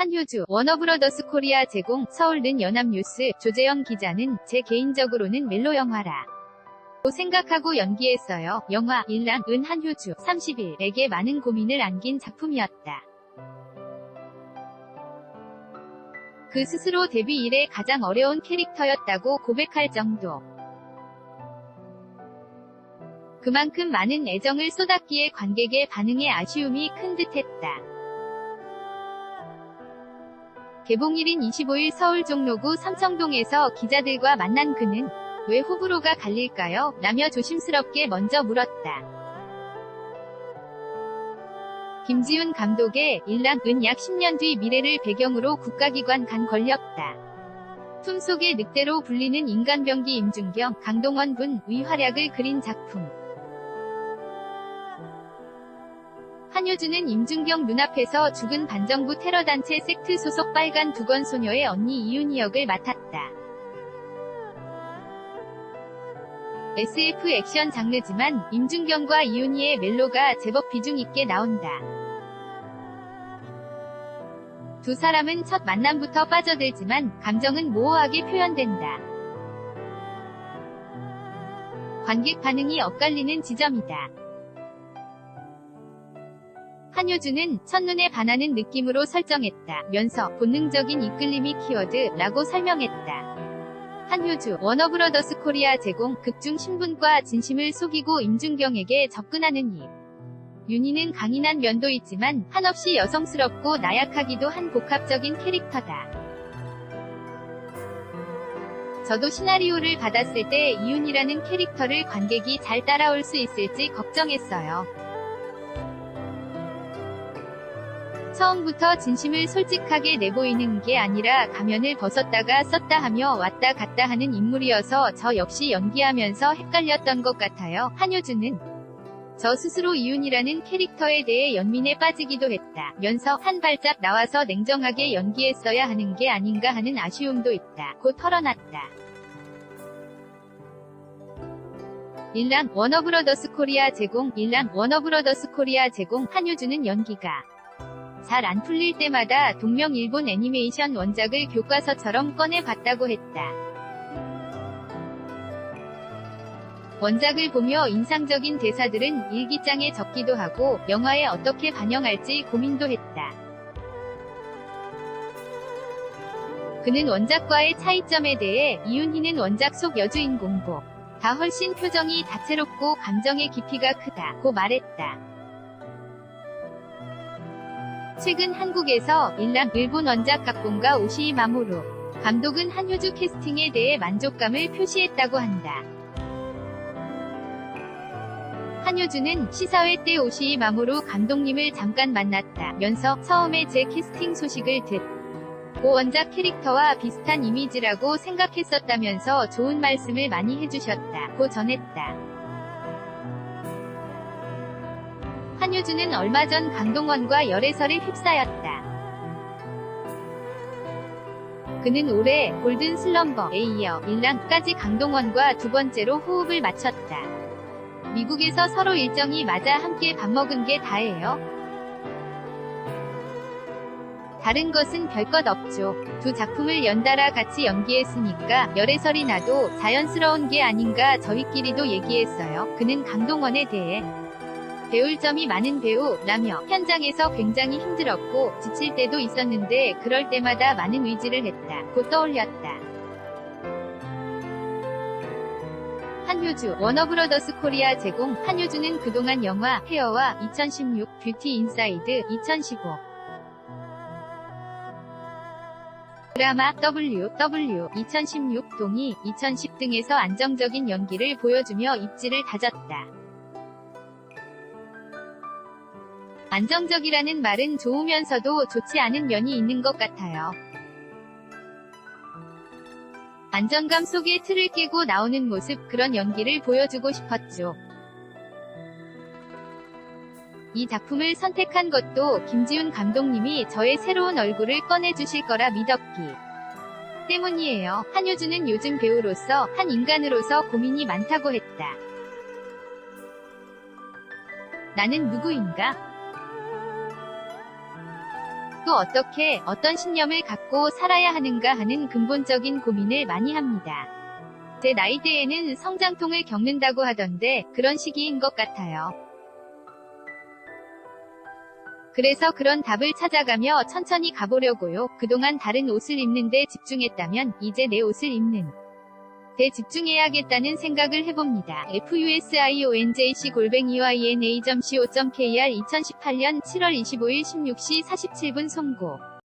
한효주, 워너브러더스 코리아 제공, 서울는 연합뉴스, 조재영 기자는 제 개인적으로는 멜로 영화라. 고 생각하고 연기했어요. 영화, 일랑, 은 한효주, 30일에게 많은 고민을 안긴 작품이었다. 그 스스로 데뷔 이래 가장 어려운 캐릭터였다고 고백할 정도. 그만큼 많은 애정을 쏟았기에 관객의 반응에 아쉬움이 큰 듯했다. 개봉일인 25일 서울 종로구 삼청동에서 기자들과 만난 그는 왜 호불호가 갈릴까요? 라며 조심스럽게 먼저 물었다. 김지훈 감독의 일랑은 약 10년 뒤 미래를 배경으로 국가기관 간 권력다. 품속의 늑대로 불리는 인간병기 임준경, 강동원 군의 활약을 그린 작품. 한효주는 임준경 눈앞에서 죽은 반정부 테러단체 섹트 소속 빨간 두건 소녀의 언니 이윤희 역을 맡았다. SF 액션 장르지만 임준경과 이윤희의 멜로가 제법 비중 있게 나온다. 두 사람은 첫 만남부터 빠져들지만 감정은 모호하게 표현된다. 관객 반응이 엇갈리는 지점이다. 한효주는 첫눈에 반하는 느낌으로 설정했다. 면서 본능적인 이끌림이 키워드라고 설명했다. 한효주, 워너브러더스 코리아 제공, 극중 신분과 진심을 속이고 임준경에게 접근하는 이. 윤희는 강인한 면도 있지만 한없이 여성스럽고 나약하기도 한 복합적인 캐릭터다. 저도 시나리오를 받았을 때 이윤이라는 캐릭터를 관객이 잘 따라올 수 있을지 걱정했어요. 처음부터 진심을 솔직하게 내보이는 게 아니라 가면을 벗었다가 썼다 하며 왔다 갔다 하는 인물이어서 저 역시 연기하면서 헷갈렸던 것 같아요. 한효주는 저 스스로 이윤이라는 캐릭터에 대해 연민에 빠지기도 했다. 면서 한 발짝 나와서 냉정하게 연기했어야 하는 게 아닌가 하는 아쉬움도 있다. 고 털어놨다. 일랑 워너브러더스 코리아 제공 일랑 워너브러더스 코리아 제공 한효주는 연기가 잘 안 풀릴 때마다 동명 일본 애니메이션 원작을 교과서처럼 꺼내봤다고 했다. 원작을 보며 인상적인 대사들은 일기장에 적기도 하고 영화에 어떻게 반영할지 고민도 했다. 그는 원작과의 차이점에 대해 이윤희는 원작 속 여주인공보 다 훨씬 표정이 다채롭고 감정의 깊이가 크다고 말했다. 최근 한국에서 일랑 일본 원작 각본가 오시이 마모루 감독은 한효주 캐스팅에 대해 만족감을 표시했다고 한다. 한효주는 시사회 때 오시이 마모루 감독님을 잠깐 만났다면서 처음에 제 캐스팅 소식을 듣고 원작 캐릭터와 비슷한 이미지라고 생각했었다면서 좋은 말씀을 많이 해주셨다고 전했다. 한효주는 얼마 전 강동원과 열애설에 휩싸였다. 그는 올해 골든 슬럼버에 이어 일랑까지 강동원과 두 번째로 호흡을 맞췄다. 미국에서 서로 일정이 맞아 함께 밥 먹은 게 다예요. 다른 것은 별것 없죠. 두 작품을 연달아 같이 연기했으니까 열애설이 나도 자연스러운 게 아닌가 저희끼리도 얘기했어요. 그는 강동원에 대해 배울 점이 많은 배우라며 현장에서 굉장히 힘들었고 지칠 때도 있었는데 그럴 때마다 많은 의지를 했다. 고 떠올렸다. 한효주, 워너브러더스 코리아 제공, 한효주는 그동안 영화, 헤어와 2016, 뷰티 인사이드, 2015, 드라마, W, W, 2016, 동의, 2010 등에서 안정적인 연기를 보여주며 입지를 다졌다. 안정적이라는 말은 좋으면서도 좋지 않은 면이 있는 것 같아요. 안정감 속에 틀을 깨고 나오는 모습 그런 연기를 보여주고 싶었죠. 이 작품을 선택한 것도 김지훈 감독님이 저의 새로운 얼굴을 꺼내주실 거라 믿었기 때문이에요. 한효주는 요즘 배우로서 한 인간으로서 고민이 많다고 했다. 나는 누구인가? 또 어떻게, 어떤 신념을 갖고 살아야 하는가 하는 근본적인 고민을 많이 합니다. 제 나이대에는 성장통을 겪는다고 하던데 그런 시기인 것 같아요. 그래서 그런 답을 찾아가며 천천히 가보려고요. 그동안 다른 옷을 입는데 집중했다면 이제 내 옷을 입는 데 집중해야겠다는 생각을 해봅니다. fusionjc 골뱅이와 ena.co.kr 2018년 7월 25일 16시 47분 송고